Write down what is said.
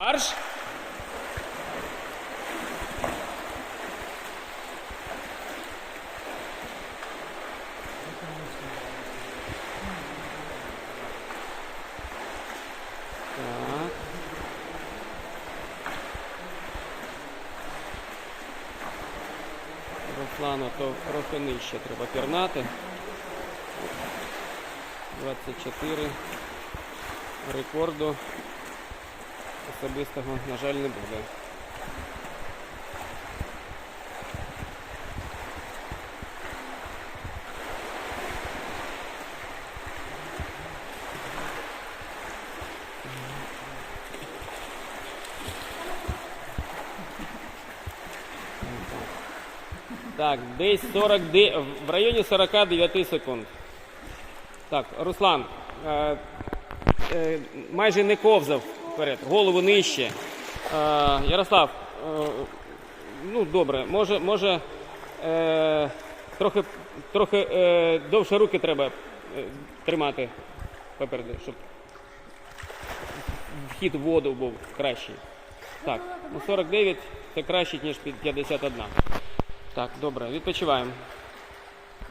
Марш! Так. Руслану то трохи нижче треба пірнати. 24 рекорду особистого, на жаль, не буде. Так, десь 40, де- в районі 49 секунд. Так, Руслан, е, е, майже не ковзав вперед, голову нижче. Е, Ярослав, е, ну добре, може, може е, трохи, трохи е, довше руки треба е, тримати попереду, щоб вхід в воду був кращий. Так, ну 49 це краще, ніж 51. Так, добре, відпочиваємо.